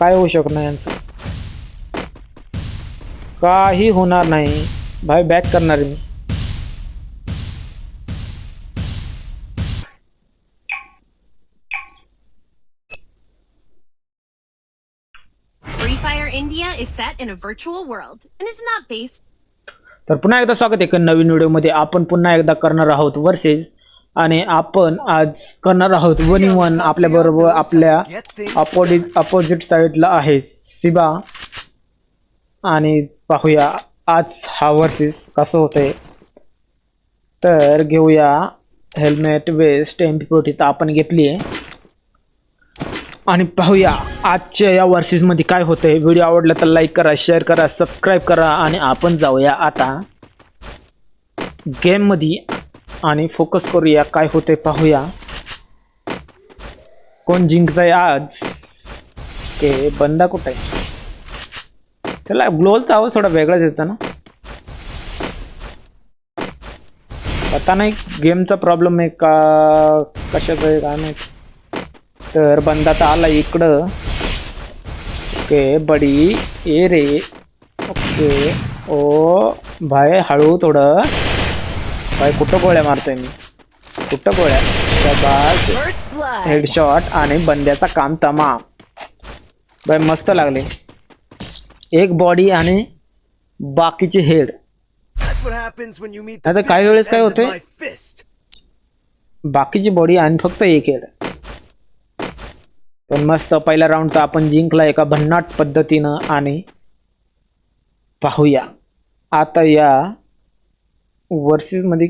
काय होऊ शकणार यांचं? काही होणार नाही. भाई बॅक करणार आहे मी. तर पुन्हा एकदा स्वागत आहे. नवीन व्हिडिओमध्ये आपण पुन्हा एकदा करणार आहोत वर्सेस आणि आपण आज करणार आहोत वन वन आपल्या बरोबर आपल्या अपोजिट अपोजिट साईडला आहे सिबा. आणि पाहूया आज हा वर्सेस कसं होतंय. तर घेऊया हेल्मेट वेस्ट एम पी तर आपण घेतली आहे. आणि पाहूया आजच्या या वर्सेसमध्ये काय होतंय. व्हिडिओ आवडला तर लाईक करा शेअर करा सबस्क्राईब करा आणि आपण जाऊया आता. गेममध्ये आणि फोकस करूया. काय होते पाहूया. कोण जिंकतंय आज? के बंदा कुठे? आहे त्याला ग्लोलचा आवाज थोडा वेगळाच येतो ना? पता नाही गेमचा प्रॉब्लेम आहे का? कशाचा आहे काय नाही तर बंदा तर आला इकडं. ओके बडी. ए रे. ओके. ओ भाय हळू थोडं. भाई कुठं गोळ्या मारतोय मी? कुठं गोळ्या? Blood. हेडशॉट आणि बंद्याचा काम तमाम. भाई मस्त लागले. एक बॉडी आणि बाकीचे हेड आता काही वेळेस काय fist. बाकीची बॉडी आणि फक्त एक हेड पण मस्त पहिला राऊंड तर आपण जिंकला एका भन्नाट पद्धतीनं आणि पाहूया. आता या वर्सेस मध्ये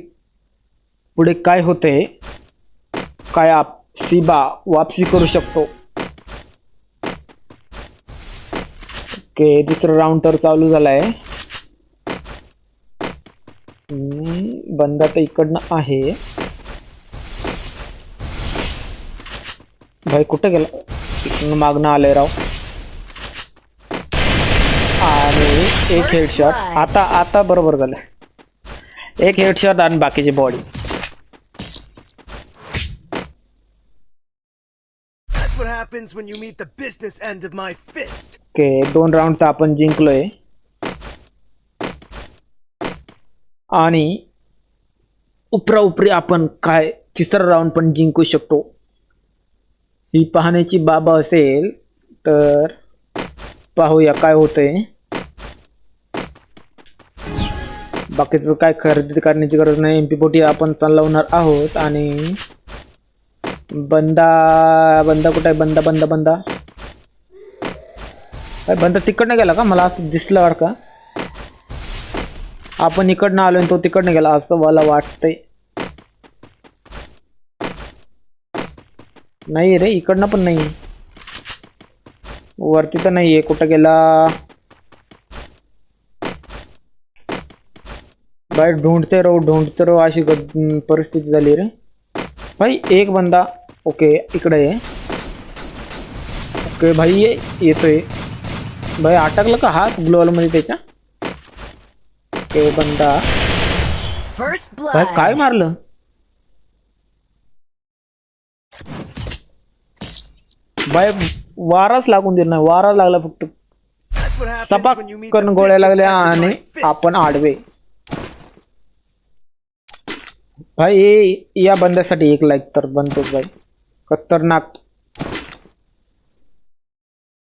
पुढे काय होते काय आप सिबा वापसी करू शकतो. ओके दुसरा राऊंड तर चालू झालाय. बंदा तर इकडनं आहे. भाई कुठं गेला? इकडनं मागणं आलंय राव. आणि एक हेडशॉट आता आता बरोबर झालं एक हेडशॉट आणि बाकीची body That's what happens when you meet the business end of my fist. Okay दोन राऊंड आपण जिंकलोय. आणि उपरा उपरी आपण काय तिसरा राऊंड पण जिंकू शकतो. ही पाहण्याची बाब असेल तर पाहूया काय होतंय. बाकीचं काय खरेदी करण्याची गरज नाही. एम पी पोटी आपण चालवणार आहोत आणि बंदा बंदा कुठे आहे? बंदा बंदा बंदा. काय बंदा तिकडनं गेला का? मला असं दिसलं वाट का आपण इकडनं आलो तो तिकडनं गेला असं मला वाटतंय. नाही रे इकडनं पण नाही. वरती तर नाहीये. कुठं गेला? बाय ढूंढते राहू ढूंढते राहू अशी परिस्थिती झाली रे. भाई एक बंदा ओके इकडे आहे ओके भाई ये येतोय. भाई अटकलं का हात ग्लोअलमध्ये त्याच्या? ओके बंदा. भाई. काय मारलं? भाई वाराच लागून दिला नाही वारा लागला फक्त. The करून गोळ्या लागल्या आणि. आपण आडवे. भाई हे- या बंद्यासाठी एक लाईक तर बनतोच भाई. खतरनाक.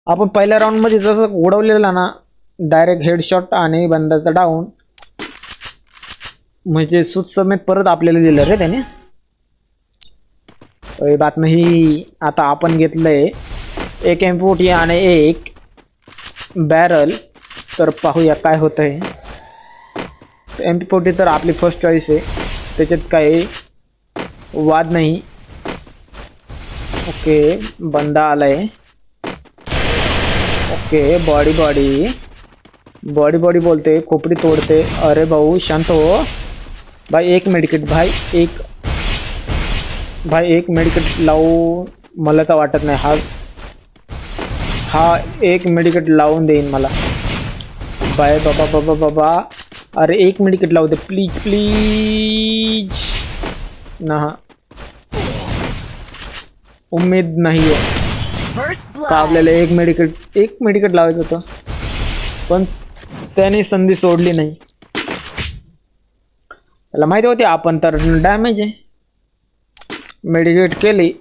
आपण पहिल्या राऊंडमध्ये जसं उडवलेला ना डायरेक्ट हेडशॉट आणि बंदाचा डाऊन म्हणजे सुतसमेत परत आपल्याला दिलं रे त्याने. बातमी ही आता आपण घेतलंय. एक एम फोर्टी आणि एक बॅरल तर पाहूया काय होतंय. एम पी फोर्टी तर आपली फर्स्ट चॉईस आहे. त्याच्यात काही वाद नाही। ओके बंदा आलाय okay body body body body बोलते, खोपडी तोडते। अरे भाऊ, शांत हो। भाई, एक मेडिकेट भाई, एक भाई, एक मेडिकेट लावू मला तर वाटत नाही, हा हा, एक मेडिकेट लावून देईन मला। बाय, बाबा बाबा बाबा। अरे एक मेडिकेट लावू दे. प्लीज प्लीज ना. उम्मीद नाही आहे. आपल्याला एक मेडिकेट एक मेडिकेट लावायचं होतं. पण त्याने संधी सोडली नाही. त्याला माहिती होती आपण तर डॅमेज आहे. मेडिकेट केली.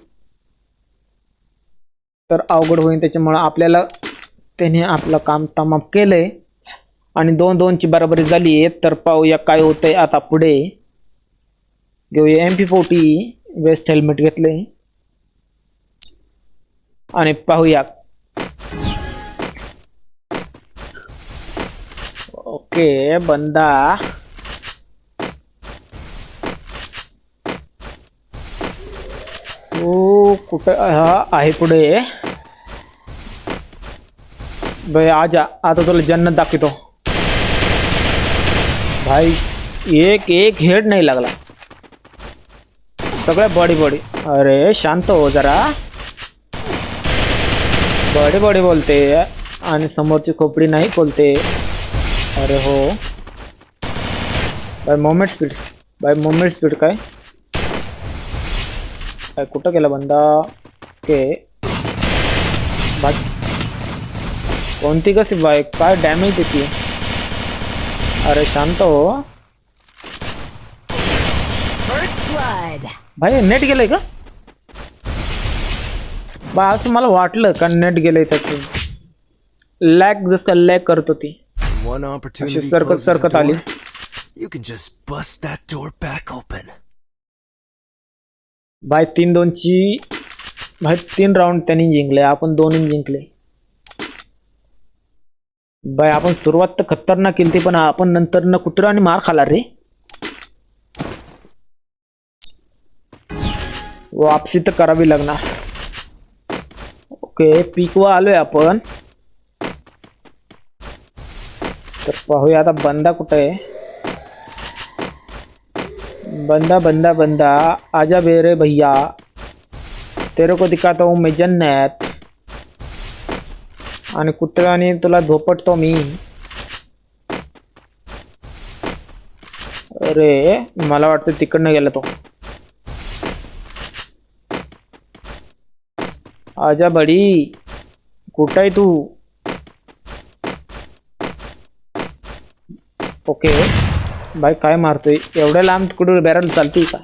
तर अवघड होईल त्याच्यामुळं आपल्याला त्याने आपलं काम तमाम केलंय. आणि दोन दोनची बराबरी झाली आहे. तर पाहूया काय होतंय आता पुढे. घेऊया M P forty vest helmet घेतले आणि पाहूया. ओके बंदा. ओ कुठं? हा आहे पुढे. भाई आजा आता तुला जन्नत दाखवतो. भाई, एक एक हेड नाही लागला। सगळ्या बॉडी बॉडी। अरे, शांत हो जरा। बॉडी बॉडी बोलते आणि समोरची खोपडी नाही बोलते अरे हो। By moment speed by moment speed काय काय कुठं गेला बंदा। ओके बाय कशी बाय काय डॅमेज देते अरे शांत हो. भाई नेट गेलंय का बा असं मला वाटलं का नेट गेलंय त्याचं लॅग जसं लॅग करत होती सरकत सरकत आली. You can just bust that door back open. भाई तीन दोनची भाई तीन राऊंड त्यांनी जिंकले आपण दोन्ही जिंकले भाई आपण सुरुवात तर खतरनाक केली पण नंतर न कुत्रा मार खाला रे. वापसी तर करावी लागणार. ओके पीकवा आलोय आपण. तर आता बंदा कुठं आहे. बंदा बंदा बंदा. आजा बेरे भैया. तेरे को दिखाता हूँ, मैं जन्नत. आणि कुत्र्याने तुला झोपटतो मी. अरे मला वाटतं तिकडनं गेला तो. आजा बडी कुठं आहे तू? ओके. बाय काय मारतोय? एवढ्या लांब तिकडून बॅरल चालते का?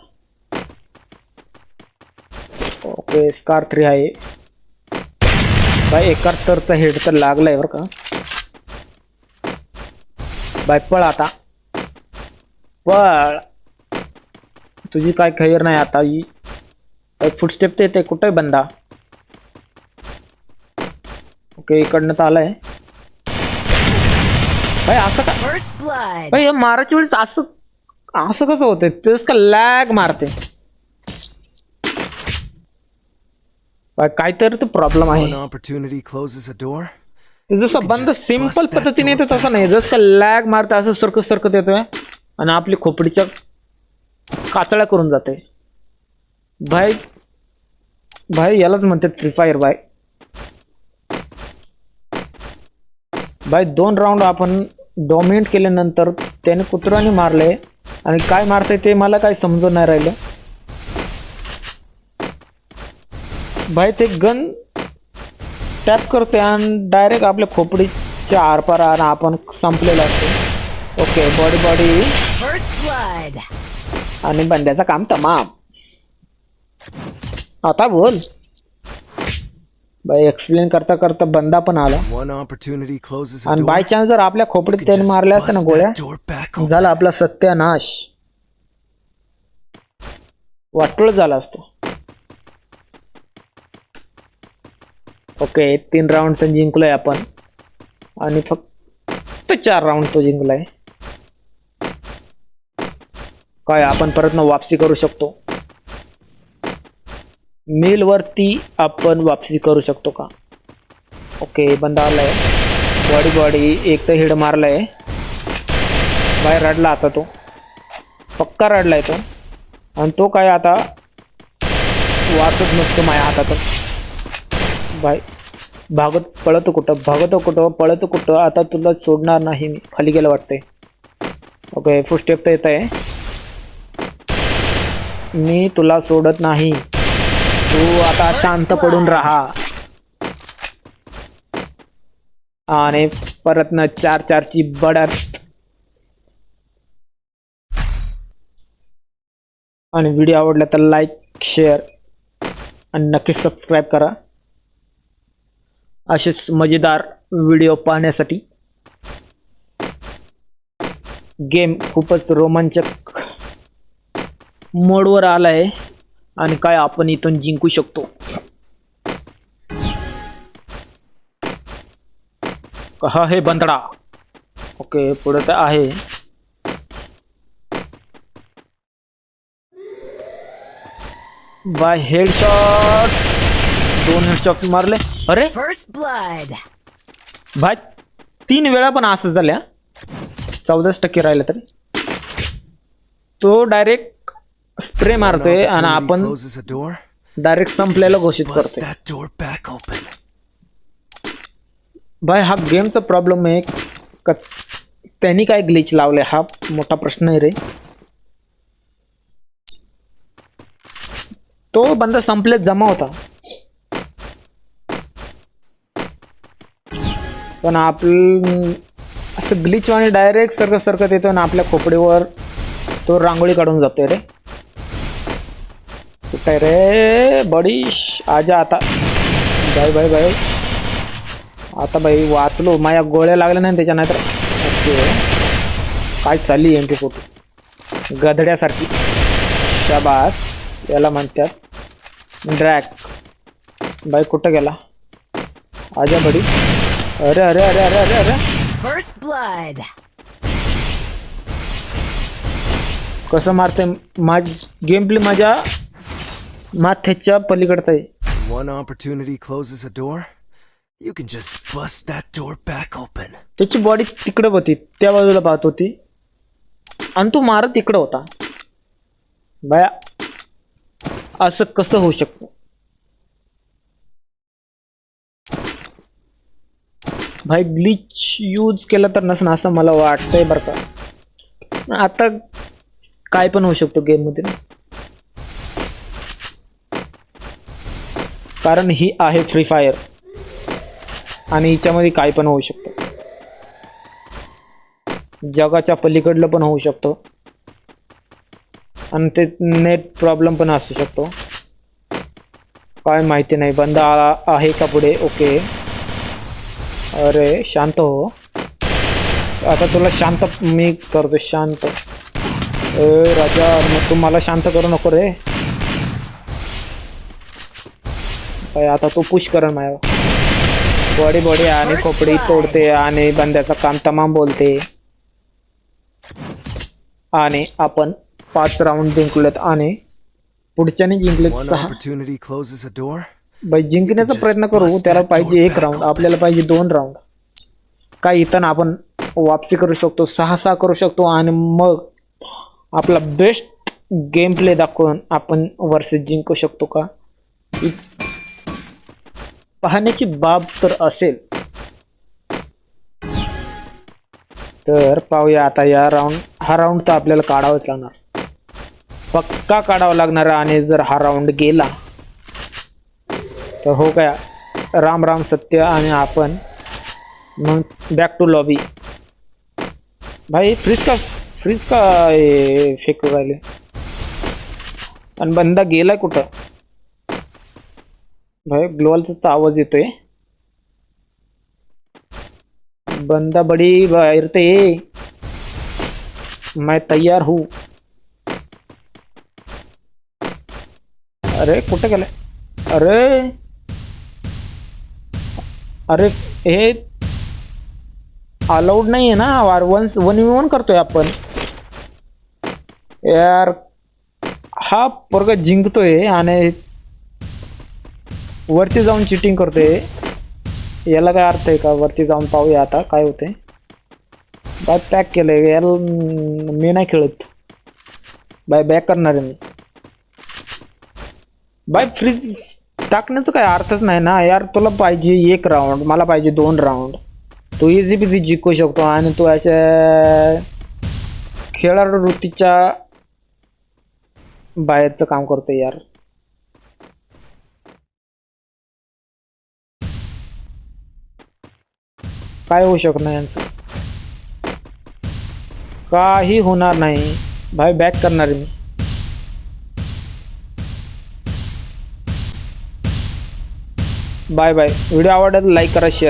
ओके स्कार थ्री आहे. भाई एकाहत्तरचा हेड तर लागलाय बरं का. बाय पळ आता. पळ. तुझी काय खैर नाही आता ही. फुटस्टेप ते येते कुठे बंदा? ओके इकडनं तर आलाय. भाई असं का. भाई हे मारायच्या वेळेस असं असं कसं होतंय? तेच का लॅग मारते काहीतरी तर प्रॉब्लेम आहे. जसं बंद सिंपल पद्धतीने येतं तसं नाही. जसं लॅग मारतं असं सरकत सरकत येतोय आणि आपली खोपडीच्या कातळ्या करून जाते. भाई भाई यालाच म्हणतात फ्री फायर बाय भाई दोन राऊंड आपण डॉमिनेट केल्यानंतर त्याने कुत्र्याने मारले. आणि काय मारते ते मला काय समजून नाही राहिलं. भाई ते गन टॅप करते आणि डायरेक्ट आपल्या खोपडीच्या आरपार आणि आपण संपलेलं असते. Okay body body. आणि बंद्याचं काम तमाम. आता बोल. बाई एक्सप्लेन करता करता बंदा पण आला. आणि. बाय चान्स जर आपल्या खोपडीत त्याने मारल्या असत्या ना गोळ्या. झाला आपला सत्यानाश. वाटोळ झाला असतो. ओके तीन राऊंड तर जिंकलोय आपण. आणि फक्त चार राऊंड तो जिंकलाय. काय आपण परत न वापसी करू शकतो? मिल वरती आपण वापसी करू शकतो का? ओके बंद आलाय. बॉडी बॉडी एक तर हिड मारलाय. बाहेर रडला आता तो. पक्का रडलाय तो. आणि तो काय आता वाचत नसतो माझ्या हातातून बाय भागत पळतो कुठं? भागतो कुठं? पळतो कुठं? आता तुला सोडणार नाही मी. खाली गेलं वाटतंय. ओके फुल स्टेप तर येत आहे मी तुला सोडत नाही. तू आता शांत पडून राहा. आणि परत न चार चारची बडत. आणि व्हिडिओ आवडला तर लाईक शेअर आणि नक्की सबस्क्राईब करा. असेच मजेदार व्हिडिओ पाहण्यासाठी. गेम खूपच रोमांचक मोडवर आला आहे आणि काय आपण इथून जिंकू शकतो. हा हे बंदडा ओके पुढे तर आहे. बाय हेडशॉट दोन हेडशॉट मारले. अरे. First blood. भाई तीन वेळा पण असं झाल्या चौदाच टक्के राहिलं तरी. तो डायरेक्ट स्प्रे मारतोय आणि आपण. डायरेक्ट संपलेलं घोषित करतोय. भाई हा गेमचा प्रॉब्लेम आहे. का त्यांनी काय ग्लिच लावले हा मोठा प्रश्न आहे रे. तो बंदा संपलेत जमा होता. पण आपलं असं ग्लिच आणि डायरेक्ट सरकत सरकत येतो आणि आपल्या खोपडीवर तो रांगोळी काढून जातोय रे. कुठे रे? बडीश आजा आता. Bye bye bye. आता बाई वाचलो. माझ्या गोळ्या लागल्या नाही त्याच्या नाहीतर. काय चालली एम फोटो? गधड्यासारखी. शाबास. याला म्हणतात ड्रॅक बाई कुठं गेला? आजा बडी अरे अरे अरे अरे अरे अरे First blood. कसं मारते माझ गेम प्ले माझ्या माथ्याच्या पलीकडचं आहे One opportunity closes a door. You can just bust that door back open. त्याची बॉडी तिकडे होती त्या बाजूला पाहत होती आणि तो मारत तिकडं होता बाया असं कसं होऊ शकतं भाई ग्लिच यूज केलं तर नसणं असं मला वाटतंय बरं का. आता काय पण होऊ शकतो गेममध्ये. कारण ही आहे फ्री फायर आणि हिच्यामध्ये काय पण होऊ शकतं. जगाच्या पलीकडलं पण होऊ शकतं. आणि ते नेट प्रॉब्लेम पण असू शकतो. काय माहिती नाही. बंद आला आहे का पुढे? ओके अरे शांत हो. आता तुला शांत मी करतो शांत. ए राजा मग तू मला शांत करू नको रे. आता तू पुश कर माझ्या बॉडी बॉडी आणि खोपडी तोडते आणि बंद्याचं काम तमाम बोलते. आणि आपण पाच राऊंड जिंकलेत आणि पुढच्याने जिंकलेत जिंकण्याचा प्रयत्न करू त्याला पाहिजे एक राऊंड आपल्याला पाहिजे दोन राऊंड काय इथं आपण वापसी करू शकतो सहा सहा करू शकतो आणि मग आपला बेस्ट गेम प्ले दाखवून आपण वर्सेस जिंकू शकतो का? पाहण्याची बाब तर असेल. तर पाहूया आता या राऊंड हा राऊंड तर आपल्याला काढावाच लागणार. पक्का काढावा लागणार आणि जर हा राऊंड गेला तर हो काय राम राम सत्य आणि आपण. मग बॅक टू लॉबी भाई फ्रीज का फ्रीज का फेकू राहिले? आणि बंदा गेलाय कुठं? भाई ग्लोअलचा तर आवाज येतोय. बंदा बडी बाहेर ते. मैं तयार हूँ. अरे कुठे गेलाय? अरे! अरे हे अलाउड नाही आहे ना वार वन वन वन करतोय आपण. यार हा पोरगा जिंकतोय आणि वरती जाऊन चिटिंग करतोय. याला काय अर्थ आहे का? वरती जाऊन पाहूया आता काय होते बाय पॅक केलंय याला मी नाही खेळत. बाय बॅक करणार आहे मी. बाय फ्रीज टाकण्याचं काय अर्थच नाही ना. यार तुला पाहिजे एक राऊंड मला पाहिजे दोन राऊंड तू इझी बिझी जिंकू शकतो आणि तू अशा खेळाडू वृत्तीच्या बाहेरचं काम करतो यार. काय होऊ शकणार यांचं. काही होणार नाही. भाई बॅक करणार आहे मी. Bye bye. व्हिडिओ आवडला लाईक करा शेअर